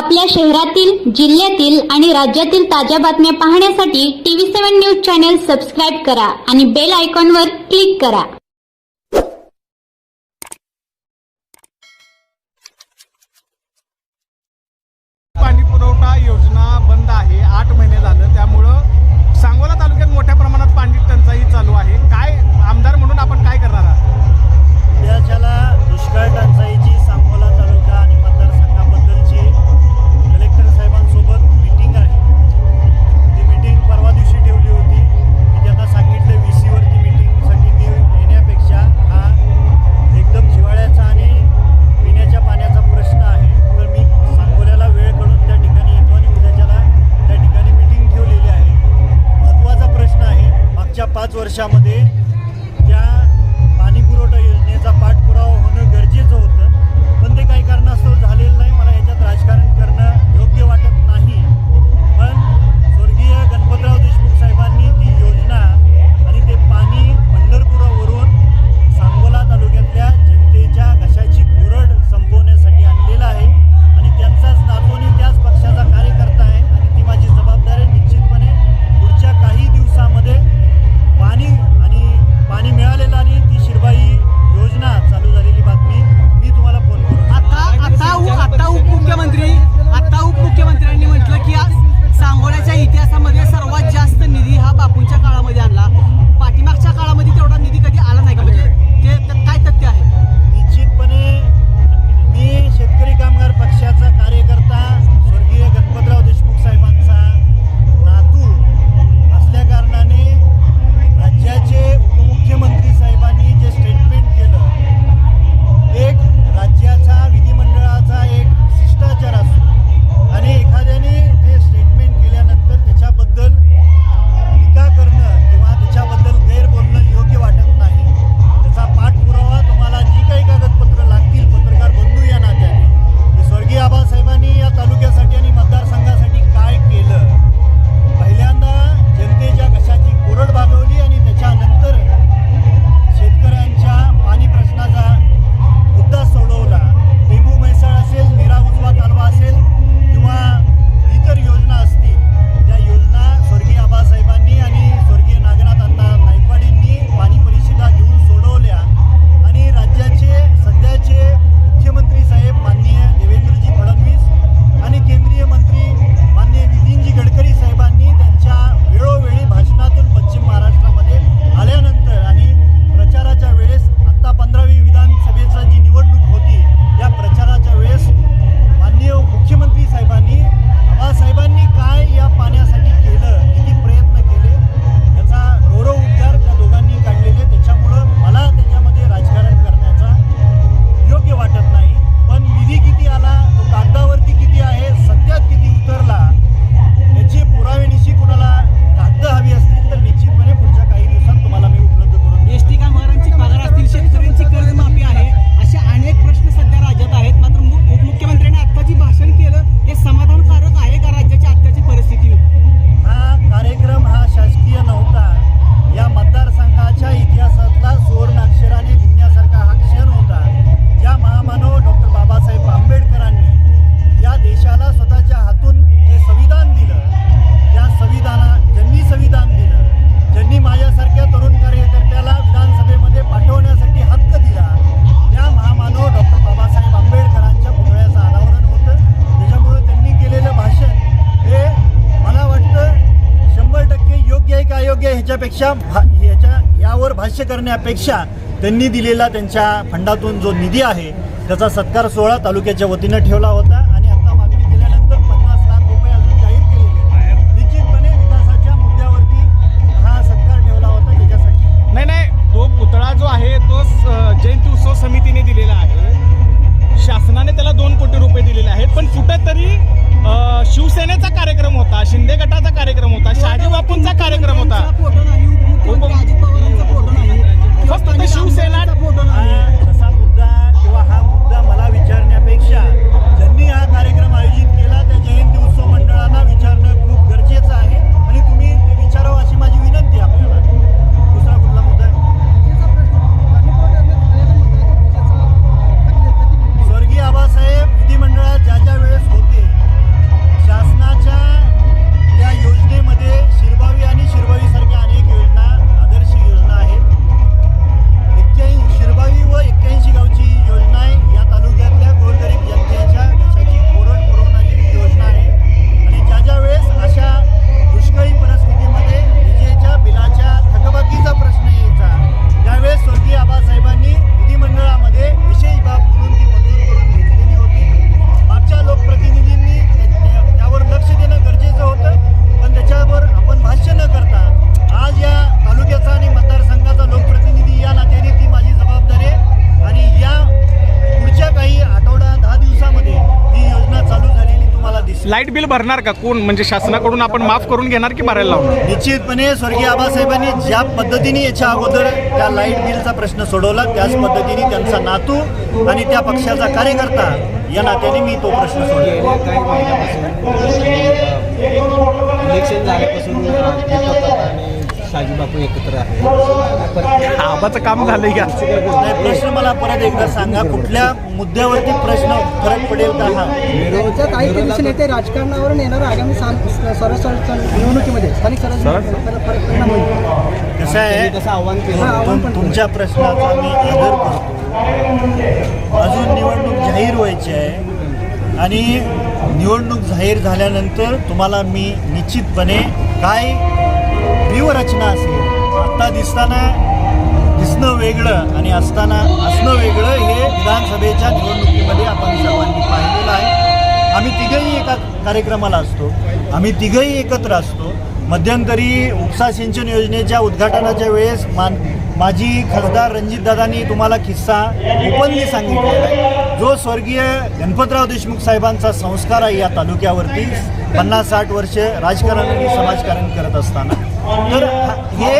आपल्या शहरातील जिल्ह्यातील आणि राज्यातील ताज्या बातम्या पाहण्यासाठी TV seven news channel subscribe करा आणि बेल आयकॉनवर क्लिक करा. वर्षामध्ये याच्यापेक्षा याच्या यावर भाष्य करण्यापेक्षा त्यांनी दिलेला त्यांच्या फंडातून जो निधी आहे त्याचा सत्कार सोहळा तालुक्याच्या वतीनं ठेवला होता आणि आता मागणी केल्यानंतर पन्नास लाख रुपये अजून जाहीर केलेले निश्चितपणे विकासाच्या मुद्द्यावरती हा सत्कार ठेवला होता त्याच्यासाठी. नाही नाही तो पुतळा जो आहे तो जयंती उत्सव समितीने दिलेला आहे. शासनाने त्याला दोन कोटी रुपये दिलेले आहेत पण कुठेतरी शिवसेनेचा कार्यक्रम होता शिंदे गटात कोणता कार्यक्रम होता. फक्त शिवसेना लाइट बिल भरणार का? कोण? म्हणजे शासनाकडून आपण माफ करून घेणार की भरायला लावणार? निश्चितपने स्वर्गीय आबासाहेबांनी ज्या पद्धतीने याच्या अगोदर त्या लाइट बिलचा प्रश्न सोडवला त्याच पद्धतीने त्यांचा नातू आणि त्या पक्षाचा कार्यकर्ता या नात्याने मी तो प्रश्न सोडला महिन्यापासून इलेक्शन झाल्यापासून शाजी बापू एकत्र आहे. आबाचं काम झालंय का? प्रश्न मला परत एकदा सांगा कुठल्या मुद्द्यावरती प्रश्न फरक पडेल का हा. काही दिवशी नेते राजकारणावरून येणार आगामी निवडणुकीमध्ये. स्थानिक स्वराज्य सर? निवडणुकीला फरक परिणाम होईल कसं आहे? तसं आव्हान केलं. हा, तुमच्या प्रश्नाचा मी आदर करतो. अजून निवडणूक जाहीर व्हायची आहे आणि निवडणूक जाहीर झाल्यानंतर तुम्हाला मी निश्चितपणे काय व्यूहरचना असेल. आत्ता दिसताना दिसणं वेगळं आणि असताना असणं वेगळं हे विधानसभेच्या निवडणुकीमध्ये आपण सर्वांनी पाहिलेलं आहे. आम्ही तिघंही एका कार्यक्रमाला असतो. आम्ही तिघंही एकत्र असतो. मध्यंतरी उपसा सिंचन योजनेच्या उद्घाटनाच्या वेळेस मान माजी खासदार रणजितदादांनी तुम्हाला किस्सा ओपनली सांगितलेला आहे. जो स्वर्गीय गणपतराव देशमुख साहेबांचा संस्कार आहे या तालुक्यावरती पन्नास साठ वर्ष राजकारण आणि समाजकारण करत असताना. तर हे